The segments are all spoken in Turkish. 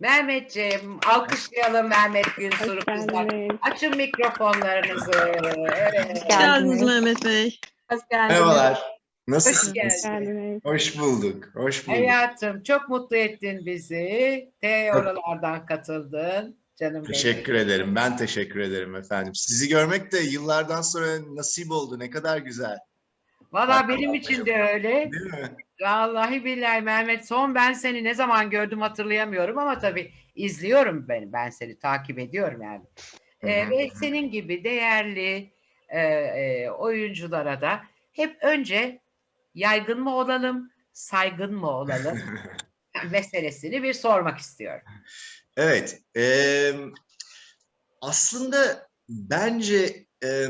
Mehmetciğim, alkışlayalım Mehmet Günsur'u Hoş kızlar. Açın mikrofonlarınızı. Evet. Hoş geldiniz Mehmet Bey. Hoş geldiniz. Merhabalar. Nasılsınız? Hoş geldiniz. Hoş bulduk. Hoş bulduk. Hayatım çok mutlu ettin bizi. T oralardan katıldın. Canım benim. Teşekkür ederim. Ben teşekkür ederim efendim. Sizi görmek de yıllardan sonra nasip oldu. Ne kadar güzel. Valla benim için de öyle. Değil mi? Vallahi billahi Mehmet son ben seni ne zaman gördüm hatırlayamıyorum ama tabii izliyorum ben ben seni takip ediyorum yani. Ee, ve senin gibi değerli e, e, oyunculara da hep önce yaygın mı olalım, saygın mı olalım meselesini bir sormak istiyorum. Evet. em, aslında bence e,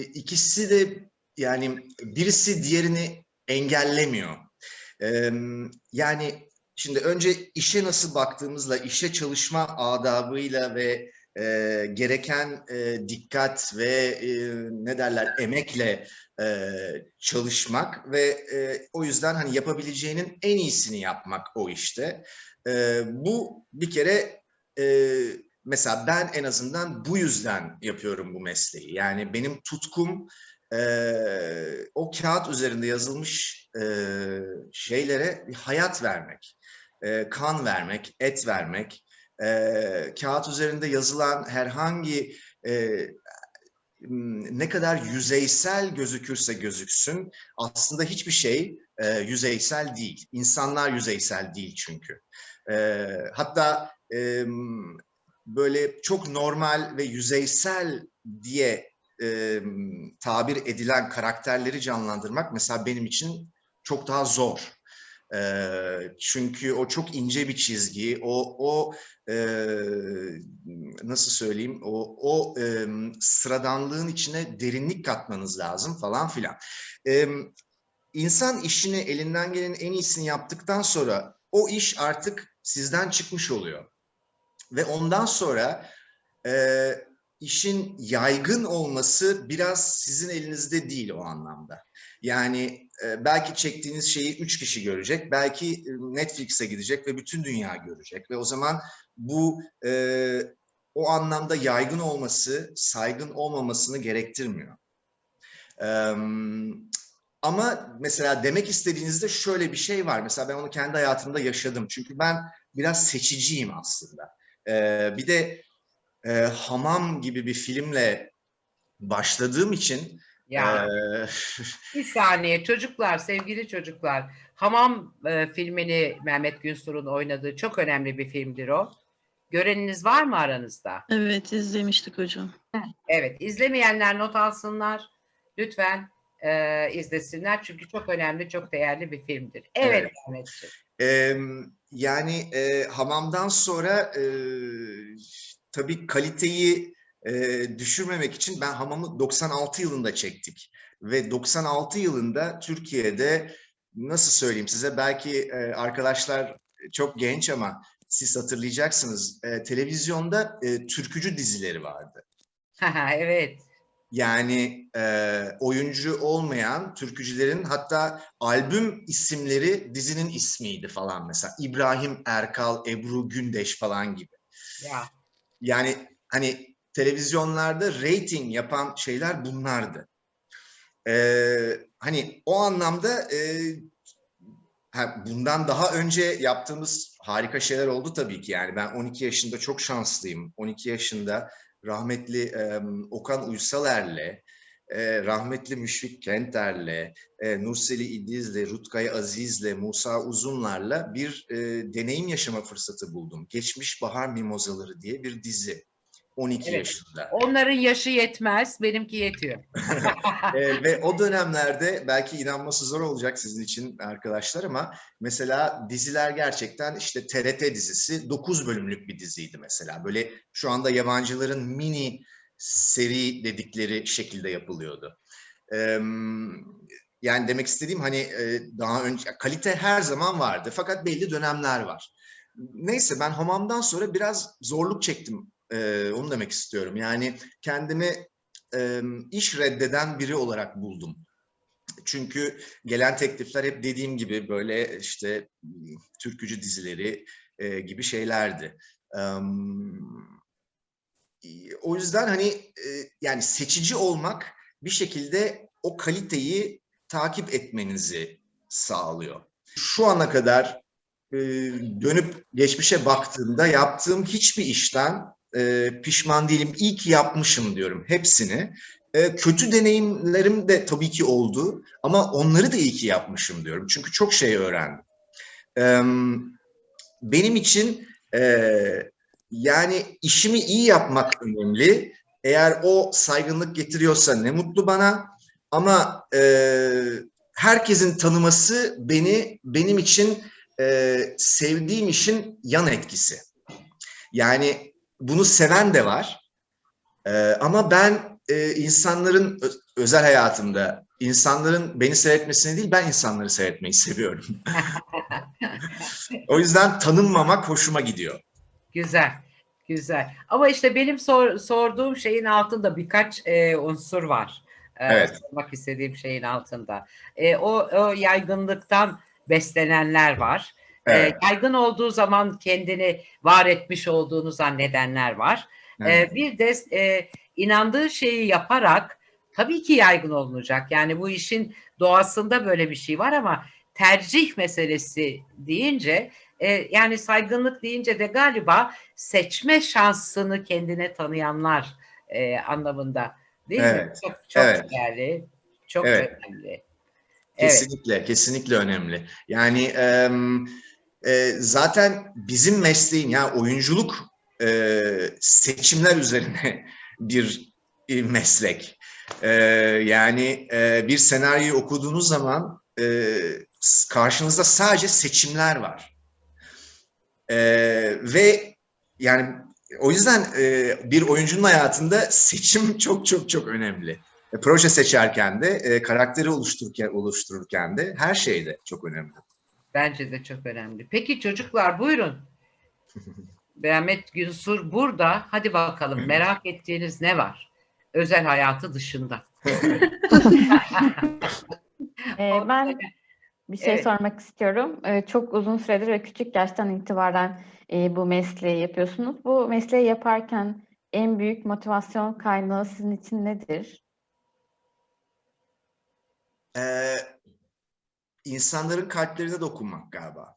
ikisi de yani birisi diğerini engellemiyor. Em, yani şimdi önce işe nasıl baktığımızla, işe çalışma adabıyla ve e, gereken e, dikkat ve e, ne derler emekle e, çalışmak ve e, o yüzden hani yapabileceğinin en iyisini yapmak o işte. E, bu bir kere e, mesela ben en azından bu yüzden yapıyorum bu mesleği. Yani benim tutkum e, o kağıt üzerinde yazılmış e, şeylere bir hayat vermek, e, kan vermek, et vermek, e, kağıt üzerinde yazılan herhangi e, ne kadar yüzeysel gözükürse gözüksün aslında hiçbir şey e, yüzeysel değil. İnsanlar yüzeysel değil çünkü. E, hatta e, böyle çok normal ve yüzeysel diye e, tabir edilen karakterleri canlandırmak mesela benim için çok daha zor. E, çünkü o çok ince bir çizgi, o o e, nasıl söyleyeyim, o o e, sıradanlığın içine derinlik katmanız lazım falan filan. E, insan işini elinden gelenin en iyisini yaptıktan sonra o iş artık sizden çıkmış oluyor. Ve ondan sonra e, işin yaygın olması biraz sizin elinizde değil o anlamda. Yani e, belki çektiğiniz şeyi üç kişi görecek, belki e, Netflix'e gidecek ve bütün dünya görecek. Ve o zaman bu e, o anlamda yaygın olması, saygın olmamasını gerektirmiyor. Eee ama mesela demek istediğinizde şöyle bir şey var. Mesela ben onu kendi hayatımda yaşadım. Çünkü ben biraz seçiciyim aslında. Ee, bir de e, Hamam gibi bir filmle başladığım için Ya e, bir saniye çocuklar, sevgili çocuklar. Hamam e, filmini Mehmet Günsur'un oynadığı çok önemli bir filmdir o. Göreniniz var mı aranızda? Evet izlemiştik hocam. Evet, izlemeyenler not alsınlar. Lütfen e, izlesinler çünkü çok önemli, çok değerli bir filmdir. Evet, Evet. Mehmetciğim. e, yani e, Hamam'dan sonra e, tabii kaliteyi e, düşürmemek için ben Hamam'ı 96 yılında çektik. Ve 96 yılında Türkiye'de nasıl söyleyeyim size belki e, arkadaşlar çok genç ama siz hatırlayacaksınız. E, televizyonda e, türkücü dizileri vardı. evet. Yani e, oyuncu olmayan türkücülerin hatta albüm isimleri dizinin ismiydi falan mesela. İbrahim Erkal, Ebru Gündeş falan gibi. Ya. Yani hani televizyonlarda rating yapan şeyler bunlardı. Ee, hani o anlamda e, bundan daha önce yaptığımız harika şeyler oldu tabii ki. Yani ben 12 yaşında çok şanslıyım. 12 yaşında rahmetli e, Okan Uysaler'le, e, rahmetli Müşfik Kenter'le, e, Nurseli İdiz'le, Rutkay Aziz'le, Musa Uzunlar'la bir e, deneyim yaşama fırsatı buldum. Geçmiş Bahar Mimozaları diye bir dizi. 12 Evet. yaşında. Onların yaşı yetmez, benimki yetiyor. E, ve o dönemlerde belki inanması zor olacak sizin için arkadaşlar ama mesela diziler gerçekten işte TRT dizisi 9 bölümlük bir diziydi mesela. Böyle şu anda yabancıların mini seri dedikleri şekilde yapılıyordu. Yani demek istediğim hani e, daha önce kalite her zaman vardı fakat belli dönemler var. Neyse ben Hamam'dan sonra biraz zorluk çektim. e, onu demek istiyorum. Yani kendimi iş reddeden biri olarak buldum. Çünkü gelen teklifler hep dediğim gibi böyle işte türkücü dizileri, e, gibi şeylerdi. Em, o yüzden hani e, yani seçici olmak bir şekilde o kaliteyi takip etmenizi sağlıyor. Şu ana kadar e, dönüp geçmişe baktığımda yaptığım hiçbir işten e, pişman değilim. İyi ki yapmışım diyorum hepsini. E, kötü deneyimlerim de tabii ki oldu ama onları da iyi ki yapmışım diyorum. Çünkü çok şey öğrendim. E, benim için e, yani işimi iyi yapmak önemli. Eğer o saygınlık getiriyorsa ne mutlu bana. Ama e, herkesin tanıması beni benim için e, sevdiğim işin yan etkisi. Yani bunu seven de var. E, ama ben e, insanların özel hayatımda insanların beni seyretmesini değil ben insanları seyretmeyi seviyorum. o yüzden tanınmamak hoşuma gidiyor. Güzel, güzel. Ama işte benim sor- sorduğum şeyin altında birkaç e, unsur var. E, Evet. Sormak istediğim şeyin altında. E, o, o yaygınlıktan beslenenler var. E, Evet. yaygın olduğu zaman kendini var etmiş olduğunu zannedenler var. E, Evet. bir de e, inandığı şeyi yaparak tabii ki yaygın olunacak. Yani bu işin doğasında böyle bir şey var ama tercih meselesi deyince e, yani saygınlık deyince de galiba seçme şansını kendine tanıyanlar e, anlamında değil mi? Evet, Çok çok evet. değerli, çok Evet. önemli. Evet, Kesinlikle, kesinlikle önemli. Yani em, e, zaten bizim mesleğin, yani oyunculuk e, seçimler üzerine bir e, meslek. E, yani e, bir senaryoyu okuduğunuz zaman e, karşınızda sadece seçimler var. E, ve yani o yüzden e, bir oyuncunun hayatında seçim çok çok çok önemli. E, proje seçerken de, e, karakteri oluştururken, oluştururken de her şeyde çok önemli. bence de çok önemli. Peki çocuklar buyurun. Mehmet Günsur burada. Hadi bakalım merak ettiğiniz ne var? Özel hayatı dışında. Ee, ben bir şey Evet. sormak istiyorum. Ee, çok uzun süredir ve küçük yaştan itibaren e, bu mesleği yapıyorsunuz. Bu mesleği yaparken en büyük motivasyon kaynağı sizin için nedir? Ee, insanların kalplerine dokunmak galiba.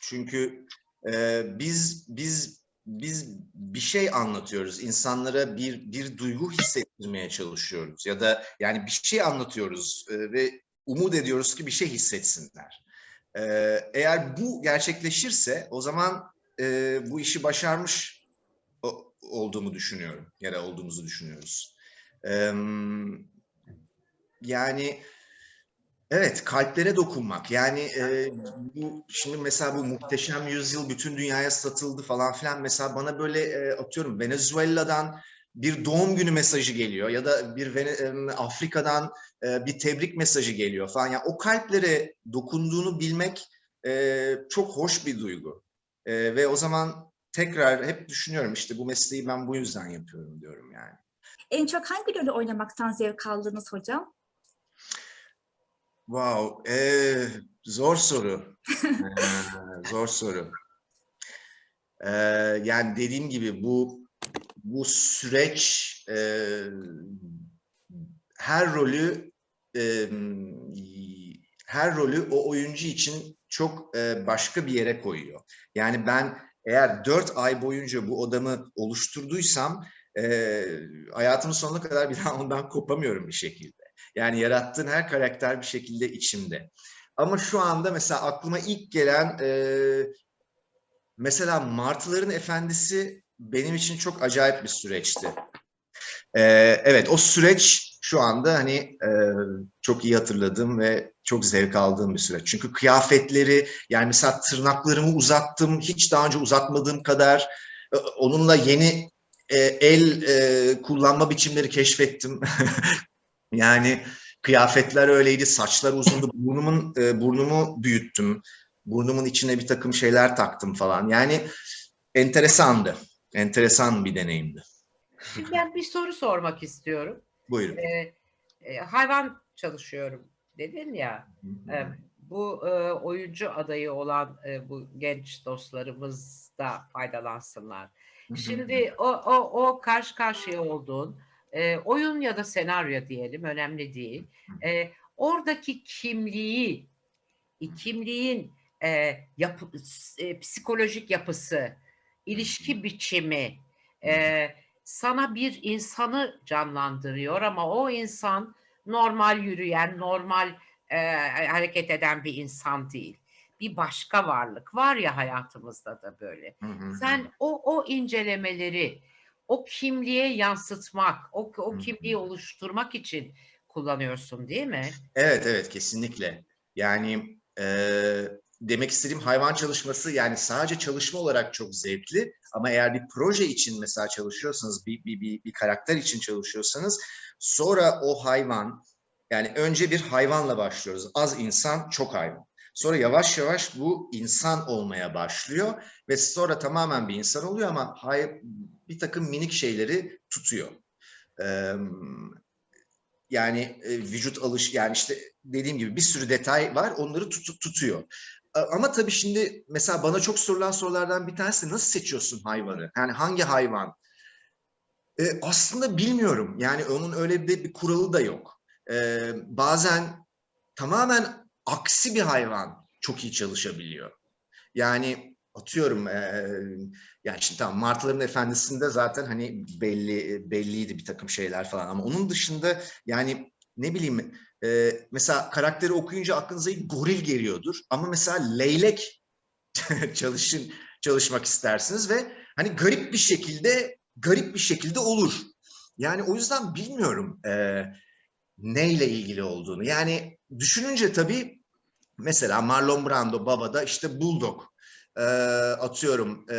Çünkü e, biz biz biz bir şey anlatıyoruz. İnsanlara bir bir duygu hissettirmeye çalışıyoruz ya da yani bir şey anlatıyoruz e, ve umut ediyoruz ki bir şey hissetsinler. Ee, eğer bu gerçekleşirse o zaman e, bu işi başarmış olduğumu düşünüyorum ya da olduğumuzu düşünüyoruz. Ee, yani evet kalplere dokunmak. Yani e, bu şimdi mesela bu muhteşem yüzyıl bütün dünyaya satıldı falan filan. Mesela bana böyle e, atıyorum Venezuela'dan bir doğum günü mesajı geliyor ya da bir Afrika'dan e, bir tebrik mesajı geliyor falan. Yani o kalplere dokunduğunu bilmek e, çok hoş bir duygu. E, ve o zaman tekrar hep düşünüyorum işte bu mesleği ben bu yüzden yapıyorum diyorum yani. En çok hangi rolü oynamaktan zevk aldınız hocam? Wow, eee, zor soru. Eee, zor soru. Eee, yani dediğim gibi bu bu süreç eee, her rolü eee, her rolü o oyuncu için çok eee, başka bir yere koyuyor. Yani ben eğer dört ay boyunca bu odamı oluşturduysam eee hayatımın sonuna kadar bir daha ondan kopamıyorum bir şekilde. Yani yarattığın her karakter bir şekilde içimde. Ama şu anda mesela aklıma ilk gelen e, mesela Martıların Efendisi benim için çok acayip bir süreçti. E, evet o süreç şu anda hani e, çok iyi hatırladığım ve çok zevk aldığım bir süreç. Çünkü kıyafetleri yani mesela tırnaklarımı uzattım hiç daha önce uzatmadığım kadar e, onunla yeni e, el e, kullanma biçimleri keşfettim. Yani kıyafetler öyleydi, saçlar uzundu, burnumun e, burnumu büyüttüm, burnumun içine bir takım şeyler taktım falan. Yani enteresandı, enteresan bir deneyimdi. Şimdi ben bir soru sormak istiyorum. Buyurun. Ee, e, hayvan çalışıyorum dedin ya. e, bu e, oyuncu adayı olan e, bu genç dostlarımız da faydalansınlar. Şimdi o, o, o karşı karşıya olduğun e, oyun ya da senaryo diyelim önemli değil. E, oradaki kimliği, kimliğin e, yapı, e, psikolojik yapısı, ilişki biçimi e, sana bir insanı canlandırıyor ama o insan normal yürüyen, normal e, hareket eden bir insan değil. Bir başka varlık var ya hayatımızda da böyle. Hı hı. Sen o o incelemeleri o kimliğe yansıtmak, o o kimliği oluşturmak için kullanıyorsun değil mi? Evet evet kesinlikle. Yani eee, demek istediğim hayvan çalışması yani sadece çalışma olarak çok zevkli ama eğer bir proje için mesela çalışıyorsanız bir, bir, bir, bir karakter için çalışıyorsanız sonra o hayvan yani önce bir hayvanla başlıyoruz. Az insan çok hayvan. Sonra yavaş yavaş bu insan olmaya başlıyor ve sonra tamamen bir insan oluyor ama hay, bir takım minik şeyleri tutuyor. Eee yani e, vücut alış yani işte dediğim gibi bir sürü detay var onları tut- tutuyor. Ama tabii şimdi mesela bana çok sorulan sorulardan bir tanesi nasıl seçiyorsun hayvanı? Yani hangi hayvan? E, aslında bilmiyorum. Yani onun öyle bir, bir kuralı da yok. E, bazen tamamen aksi bir hayvan çok iyi çalışabiliyor. Yani atıyorum e, yani şimdi tamam Martıların Efendisi'nde zaten hani belli belliydi bir takım şeyler falan ama onun dışında yani ne bileyim e, mesela karakteri okuyunca aklınıza ilk goril geliyordur ama mesela leylek çalışın çalışmak istersiniz ve hani garip bir şekilde garip bir şekilde olur. Yani o yüzden bilmiyorum e, neyle ilgili olduğunu. Yani düşününce tabii mesela Marlon Brando Baba'da işte Bulldog e, atıyorum e,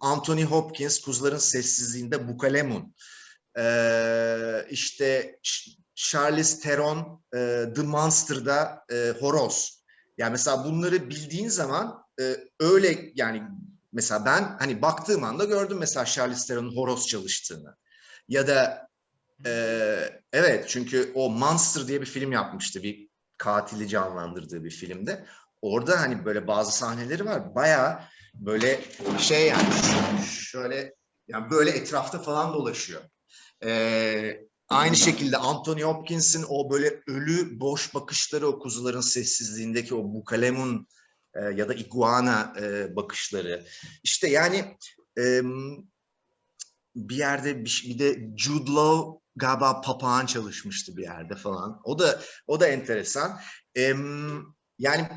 Anthony Hopkins Kuzuların Sessizliğinde Bukalemun e, işte Ch- Charlize Theron e, The Monster'da e, Horoz. Yani mesela bunları bildiğin zaman e, öyle yani mesela ben hani baktığım anda gördüm mesela Charlize Theron'un Horoz çalıştığını. Ya da e, evet çünkü o Monster diye bir film yapmıştı bir katili canlandırdığı bir filmde. Orada hani böyle bazı sahneleri var. Bayağı böyle şey yani şöyle yani böyle etrafta falan dolaşıyor. Ee, aynı şekilde Anthony Hopkins'in o böyle ölü boş bakışları o kuzuların sessizliğindeki o bukalemun e, ya da iguana e, bakışları. İşte yani e, bir yerde bir, bir de Jude Law galiba papağan çalışmıştı bir yerde falan. O da o da enteresan. Em, yani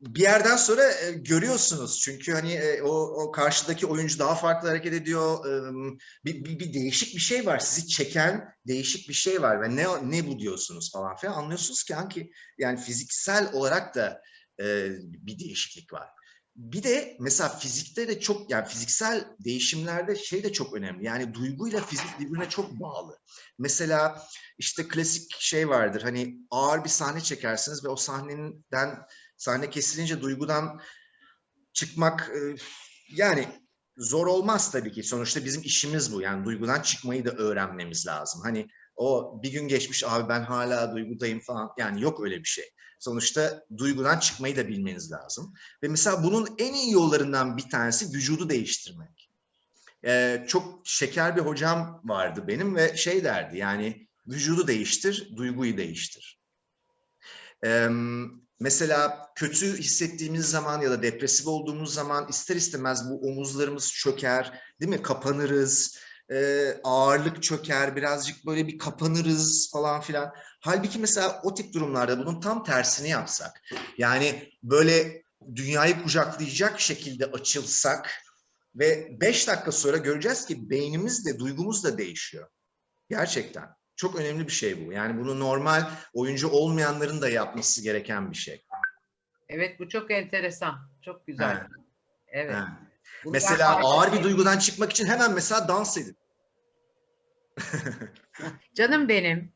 bir yerden sonra e, görüyorsunuz çünkü hani e, o, o karşıdaki oyuncu daha farklı hareket ediyor. Em, bir, bir, bir değişik bir şey var. Sizi çeken değişik bir şey var ve ne ne bu diyorsunuz falan filan anlıyorsunuz ki hangi yani fiziksel olarak da e, bir değişiklik var. Bir de mesela fizikte de çok yani fiziksel değişimlerde şey de çok önemli. Yani duyguyla fizik birbirine çok bağlı. Mesela işte klasik şey vardır. Hani ağır bir sahne çekersiniz ve o sahneden sahne kesilince duygudan çıkmak e, yani zor olmaz tabii ki. Sonuçta bizim işimiz bu. Yani duygudan çıkmayı da öğrenmemiz lazım. Hani o bir gün geçmiş abi ben hala duygudayım falan. Yani yok öyle bir şey. Sonuçta duygudan çıkmayı da bilmeniz lazım. Ve mesela bunun en iyi yollarından bir tanesi vücudu değiştirmek. Ee, çok şeker bir hocam vardı benim ve şey derdi yani vücudu değiştir, duyguyu değiştir. Ee, mesela kötü hissettiğimiz zaman ya da depresif olduğumuz zaman ister istemez bu omuzlarımız çöker, değil mi? Kapanırız, e, ağırlık çöker, birazcık böyle bir kapanırız falan filan. Halbuki mesela o tip durumlarda bunun tam tersini yapsak, yani böyle dünyayı kucaklayacak şekilde açılsak ve beş dakika sonra göreceğiz ki beynimiz de duygumuz da değişiyor. Gerçekten. Çok önemli bir şey bu. Yani bunu normal oyuncu olmayanların da yapması gereken bir şey. Evet bu çok enteresan. Çok güzel. Ha, Evet. ben Mesela ağır bir ettim. duygudan çıkmak için hemen mesela dans edin. Canım benim.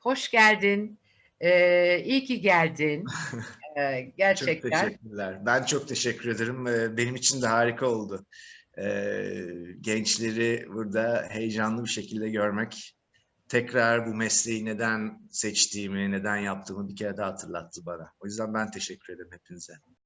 Hoş geldin. Ee, iyi ki geldin. Ee, Çok gerçekten. teşekkürler. Ben çok teşekkür ederim. Ee, Benim için de harika oldu. Ee, Gençleri burada heyecanlı bir şekilde görmek tekrar bu mesleği neden seçtiğimi, neden yaptığımı bir kere daha hatırlattı bana. O yüzden ben teşekkür ederim hepinize.